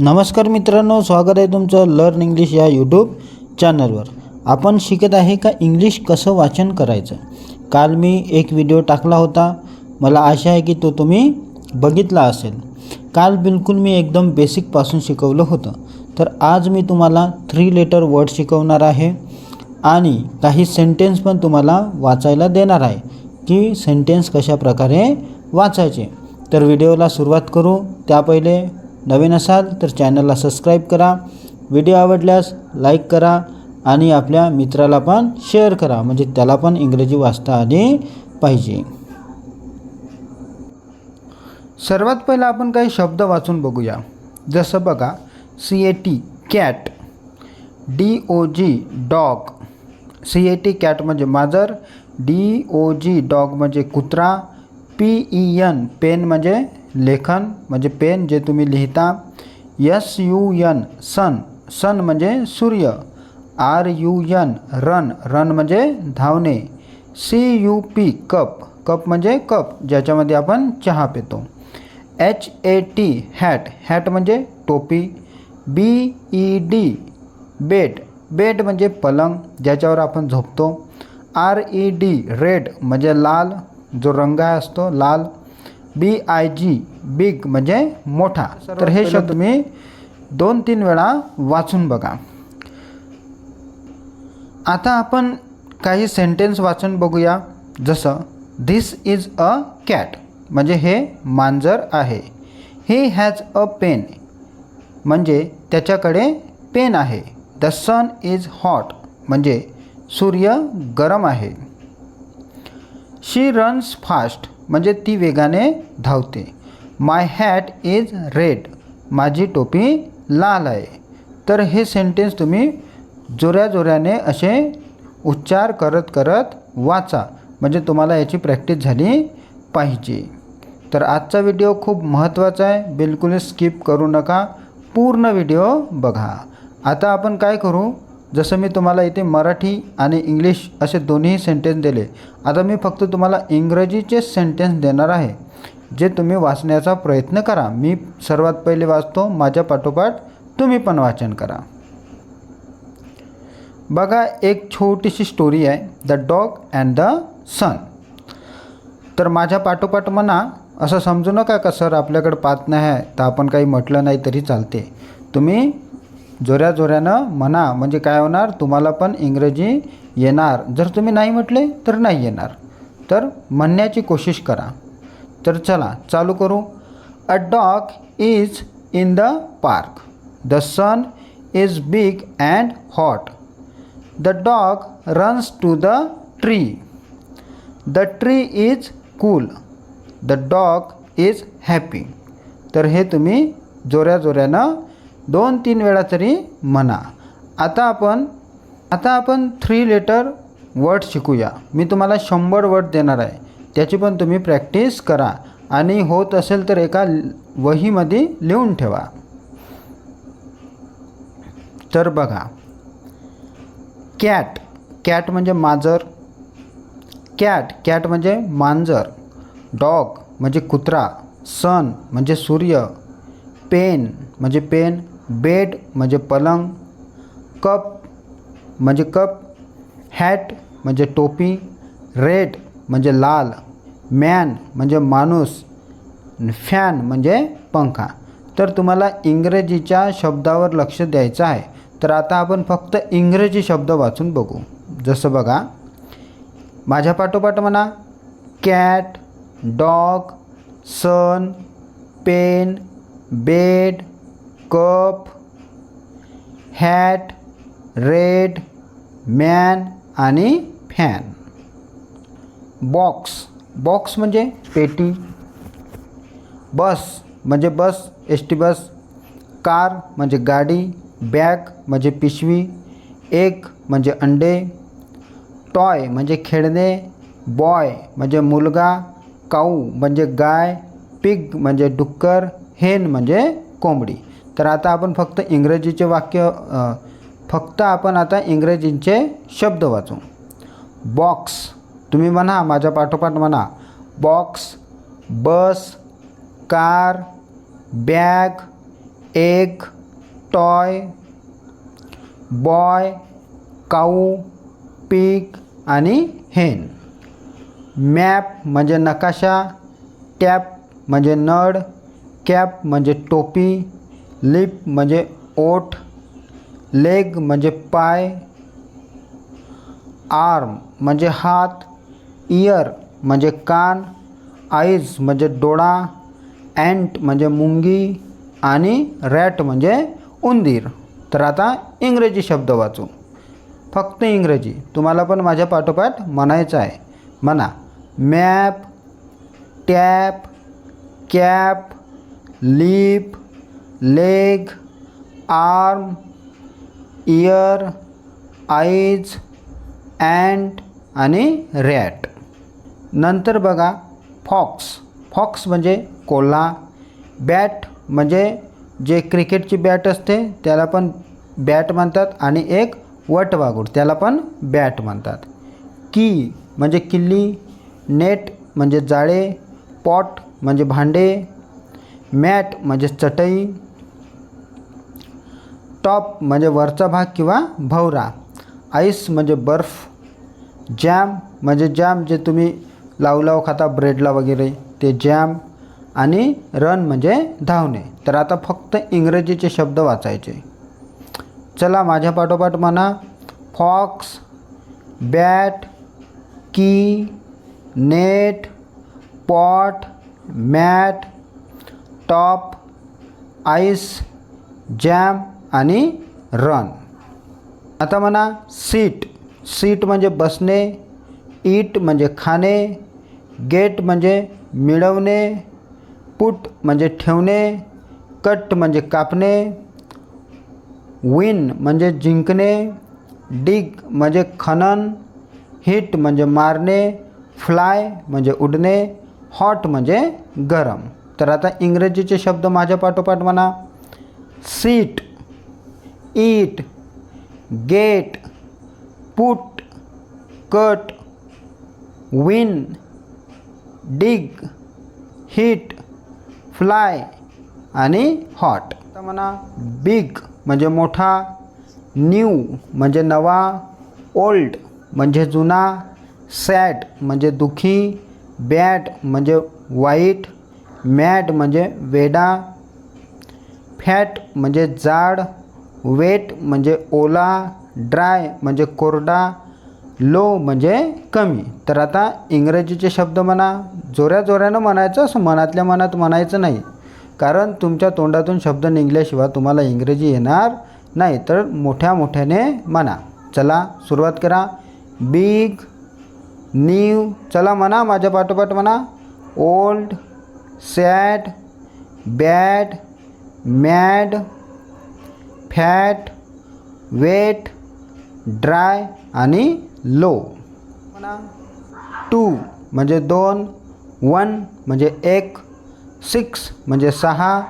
नमस्कार मित्रांनो स्वागत आहे तुमचं लर्न इंग्लिश या यूट्यूब चॅनलवर आपण शिकत आहे का इंग्लिश कसं वाचन करायचं? काल मी एक व्हिडिओ टाकला होता. मला आशा आहे की तो तुम्ही बघितला असेल. काल बिलकुल मी एकदम बेसिकपासून शिकवलं होतं. तर आज मी तुम्हाला थ्री लेटर वर्ड शिकवणार आहे आणि काही सेंटेन्स पण तुम्हाला वाचायला देणार आहे की सेंटेन्स कशा प्रकारे वाचायचे. तर व्हिडिओला सुरुवात करू. त्या पहिले नवीन असाल तर चॅनलला सबस्क्राईब करा. व्हिडिओ आवडल्यास लाईक करा आणि आपल्या मित्राला पण शेअर करा. म्हणजे त्याला पण इंग्रजी वाचता आली पाहिजे. सर्वात पहिला आपण काही शब्द वाचून बघूया. जसं बघा C A T cat D O G dog C A T cat म्हणजे माजर डी ओ जी डॉग म्हणजे कुत्रा पी ई एन पेन म्हणजे लेखन, म्हणजे पेन जे तुम्ही लिहिता. S U N sun. Sun म्हणजे सूर्य. R U N run. Run म्हणजे धावणे. C U P, cup. Cup म्हणजे कप, ज्याच्यामध्ये आपण चहा पितो. H A T, hat. Hat म्हणजे टोपी. B E D bed bed म्हणजे पलंग, ज्याच्यावर आपण झोपतो. R E D, red. म्हणजे लाल. जो रंग असतो, लाल. बी आय जी बिग म्हणजे मोठा. तर हे शब्द मी दोन तीन वेळा वाचून बघा. आता आपण काही सेंटेन्स वाचून बघूया. जसं धिस इज अ कॅट म्हणजे हे मांजर आहे. ही हॅज अ पेन म्हणजे त्याच्याकडे पेन आहे. द सन इज हॉट म्हणजे सूर्य गरम आहे. शी रन्स फास्ट म्हणजे ती वेगाने धावते. माय हॅट इज रेड माझी टोपी लाल आहे. तर हे सेंटेन्स तुम्ही जोऱ्या जोऱ्याने असे उच्चार करत करत वाचा. म्हणजे तुम्हाला याची प्रॅक्टिस झाली पाहिजे. तर आजचा व्हिडिओ खूप महत्त्वाचा आहे. बिलकुल स्किप करू नका. पूर्ण व्हिडिओ बघा. आता आपण काय करू? जसं मी तुम्हाला इथे मराठी आणि इंग्लिश असे दोन्ही सेंटेन्स दिले आता मी फक्त तुम्हाला इंग्रजीचे सेंटेन्स देणार आहे जे तुम्ही वाचण्याचा प्रयत्न करा. मी सर्वात पहिले वाचतो माझ्या पाठोपाठ तुम्ही पण वाचन करा. बघा एक छोटीशी स्टोरी आहे the dog and the sun तर माझ्या पाठोपाठ म्हणा असं समजू नका का सर आपल्याकडं पाहत नाही आहे तर आपण काही म्हटलं नाही तरी चालते. तुम्ही जोऱ्या जोऱ्यानं म्हणा म्हणजे काय होणार? तुम्हाला पण इंग्रजी येणार. जर तुम्ही नाही म्हटले तर नाही येणार. तर म्हणण्याची कोशिश करा. तर चला चालू करू. A dog is in the park the sun is big and hot the dog runs to the tree the tree is cool the dog is happy तर हे तुम्ही जोऱ्या जोऱ्यानं दोन तीन वेळा तरी म्हणा. आता आपण आता आपण थ्री लेटर वर्ड शिकूया. मी तुम्हाला शंभर वर्ड देणार आहे. त्याची पण तुम्ही प्रॅक्टिस करा. आणि होत असेल तर एका वहीमध्ये लिहून ठेवा. तर बघा. कॅट कॅट म्हणजे मांजर. कॅट कॅट म्हणजे मांजर. डॉग म्हणजे कुत्रा. सन म्हणजे सूर्य. पेन म्हणजे पेन बेड म्हणजे पलंग कप म्हणजे कप हॅट म्हणजे टोपी रेड म्हणजे लाल मॅन म्हणजे माणूस फॅन म्हणजे पंखा. तर तुम्हाला इंग्रजीच्या शब्दावर लक्ष द्यायचं आहे तर आता आपण फक्त इंग्रजी शब्द वाचून बघू. जसं बघा माझ्या पाठोपाठ म्हणा cat dog sun pen bed cup hat red man आणि फॅन बॉक्स बॉक्स म्हणजे पेटी. बस म्हणजे bus S T bus car म्हणजे गाडी. बॅग म्हणजे पिशवी. एग म्हणजे अंडे. टॉय म्हणजे खेळणे. बॉय म्हणजे मुलगा. काऊ म्हणजे गाय. पिग म्हणजे डुक्कर. हेन म्हणजे कोंबडी. तर आता आपण फक्त इंग्रजीचे वाक्य फक्त आपण आता इंग्रजींचे शब्द वाचू. बॉक्स तुम्ही म्हणा माझ्या पाठोपाठ म्हणा. Box bus car bag egg toy boy cow pick आणि हेन. मॅप म्हणजे नकाशा टॅप म्हणजे नळ कॅप म्हणजे टोपी लिप म्हणजे ओठ लेग म्हणजे पाय आर्म म्हणजे हात इयर म्हणजे कान आईज म्हणजे डोळा अँट म्हणजे मुंगी आणि रॅट म्हणजे उंदीर. तर आता इंग्रजी शब्द वाचू. फक्त इंग्रजी. तुम्हाला पण माझ्या पाठोपाठ म्हणायचं आहे. म्हणा. Map tap cap lip leg arm ear eyes and आणि रॅट. नंतर बघा फॉक्स. फॉक्स म्हणजे कोल्हा. बॅट म्हणजे जे क्रिकेटची बॅट असते त्याला पण बॅट म्हणतात आणि एक वटवाघूळ त्याला पण बॅट म्हणतात. की म्हणजे किल्ली नेट म्हणजे जाळे पॉट म्हणजे भांडे मॅट म्हणजे चटई टॉप म्हणजे वरचा भाग किंवा भवरा. आईस म्हणजे बर्फ. जॅम म्हणजे जॅम जे तुम्ही लावलाव लावू खाता ब्रेडला वगैरे ते जॅम. आणि रन म्हणजे धावणे. तर आता फक्त इंग्रजीचे शब्द वाचायचे. चला माझ्या पाठोपाठ म्हणा. Fox bat key net pot mat top ice jam. आणि रन आता म्हणा सीट सीट म्हणजे बसणे ईट म्हणजे खाणे गेट म्हणजे मिळवणे पुट म्हणजे ठेवणे कट म्हणजे कापणे विन म्हणजे जिंकणे डिग म्हणजे खनन हिट म्हणजे मारणे फ्लाय म्हणजे उडणे हॉट म्हणजे गरम. तर आता इंग्रजीचे शब्द माझ्या पाठोपाठ म्हणा. Seat eat, get, put, cut, win, dig, hit, fly आणि हॉट. आता म्हणा, बिग म्हणजे मोठा, न्यू म्हणजे नवा, ओल्ड म्हणजे जुना, सॅड म्हणजे दुखी, बॅड म्हणजे वाईट, मॅड म्हणजे वेडा, फॅट म्हणजे जाड वेट म्हणजे ओला ड्राय म्हणजे कोरडा लो म्हणजे कमी. तर आता इंग्रजीचे शब्द म्हणा जोऱ्या जोऱ्यानं म्हणायचं असं मनातल्या मनात म्हणायचं नाही. कारण तुमच्या तोंडातून शब्द निघल्याशिवाय तुम्हाला इंग्रजी येणार नाही. तर मोठ्या मोठ्याने म्हणा. चला सुरुवात करा. Big new. चला म्हणा माझ्या पाठोपाठ म्हणा. Old sad bad mad. Fat wet dry आणि लो. म्हणा टू म्हणजे दोन वन म्हणजे एक सिक्स म्हणजे सहा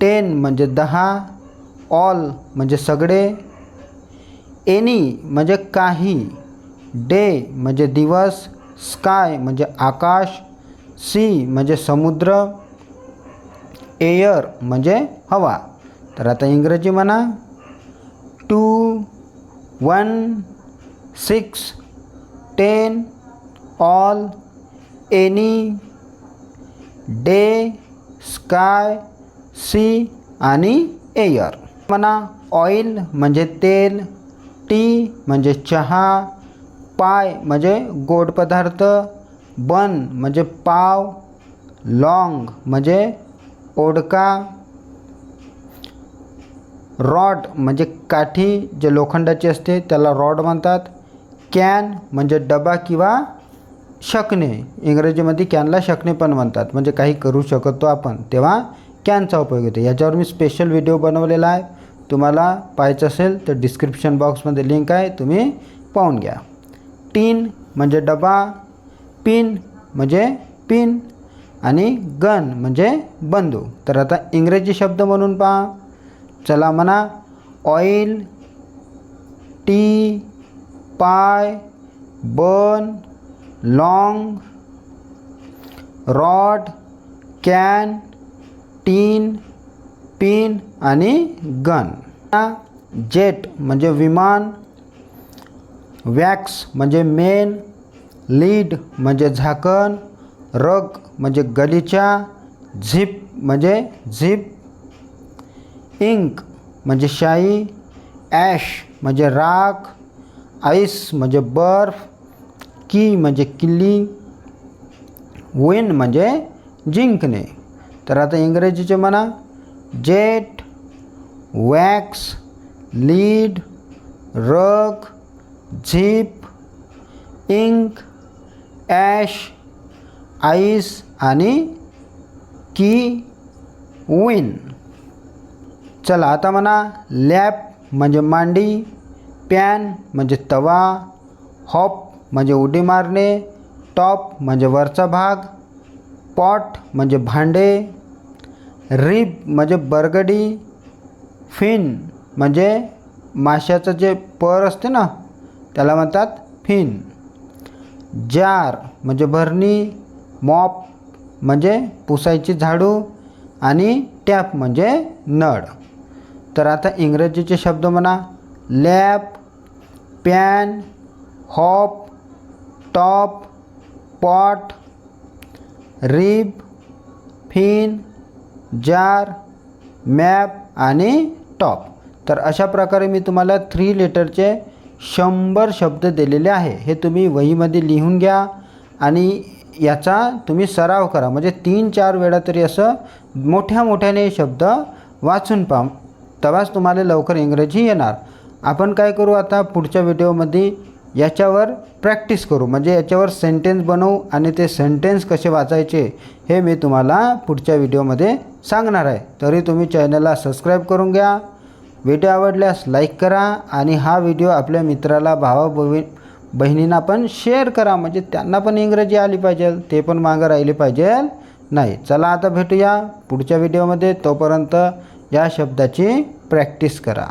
टेन म्हणजे दहा ऑल म्हणजे सगळे एनी म्हणजे काही डे म्हणजे दिवस स्काय म्हणजे आकाश सी म्हणजे समुद्र एअर म्हणजे हवा. तर आता इंग्रजी म्हणा. Two one six ten all any day sky sea आणि एयर म्हणा ऑइल म्हणजे तेल टी म्हणजे चहा पाय म्हणजे गोड पदार्थ बन म्हणजे पाव लॉंग म्हणजे ओडका रॉड म्हणजे काठी जे लोखंडाची असते त्याला रॉड म्हणतात. कॅन म्हणजे डबा किंवा शकणे. इंग्रजीमध्ये कॅनला शकणे पण म्हणतात. म्हणजे काही करू शकतो आपण. तेव्हा कॅनचा उपयोग होतो याच्यावर मी स्पेशल व्हिडिओ बनवलेला आहे. तुम्हाला पाहायचं असेल तर डिस्क्रिप्शन बॉक्समध्ये लिंक आहे. तुम्ही पाहून घ्या. टीन म्हणजे डबा पिन म्हणजे पिन आणि गन म्हणजे बंदूक. तर आता इंग्रजी शब्द म्हणून पहा. चला म्हणा. Oil tea pie bun long rod can tin pin आणि गन. जेट म्हणजे विमान वॅक्स म्हणजे मेन लीड म्हणजे झाकण रग म्हणजे गलीचा झिप म्हणजे झिप. इंक म्हणजे शाई ॲश म्हणजे राख आईस म्हणजे बर्फ की म्हणजे किल्ली विन म्हणजे जिंकणे. तर आता इंग्रजीचे म्हणा jet wax lead rug zip ink ash ice आणि की विन. चला आता म्हणा लॅप म्हणजे मांडी पॅन म्हणजे तवा हॉप म्हणजे उडी मारणे टॉप म्हणजे वरचा भाग पॉट म्हणजे भांडे रिब म्हणजे बरगडी फिन म्हणजे माशाचं जे पर असते ना त्याला म्हणतात फिन. जार म्हणजे भरणी मॉप म्हणजे पुसायची झाडू आणि टॅप म्हणजे नळ. तर आता इंग्रजीचे शब्द म्हणा. Lap pan hop top pot rib fin jar map आणि टॉप. तर अशा प्रकारे मी तुम्हाला थ्री लेटरचे शंभर शब्द दिलेले आहे. हे तुम्ही वहीमध्ये लिहून घ्या आणि याचा तुम्ही सराव करा. म्हणजे तीन चार वेळा तरी असं मोठ्या मोठ्याने शब्द वाचून पहा. तेव्हाच तुम्हाला लवकर इंग्रजी येणार. आपण काय करू आता पुढच्या व्हिडिओमध्ये याच्यावर प्रॅक्टिस करू. म्हणजे याच्यावर सेंटेन्स बनवू आणि ते सेंटेन्स कसे वाचायचे हे मी तुम्हाला पुढच्या व्हिडिओमध्ये सांगणार आहे. तरी तुम्ही चॅनलला सबस्क्राईब करून घ्या. व्हिडिओ आवडल्यास लाईक करा आणि हा व्हिडिओ आपल्या मित्राला भावा बहिणी बहिणींना पण शेअर करा. म्हणजे त्यांना पण इंग्रजी आली पाहिजे ते पण मागं राहिले पाहिजे नाही. चला आता भेटूया पुढच्या व्हिडिओमध्ये. तोपर्यंत या शब्दाची प्रॅक्टिस करा.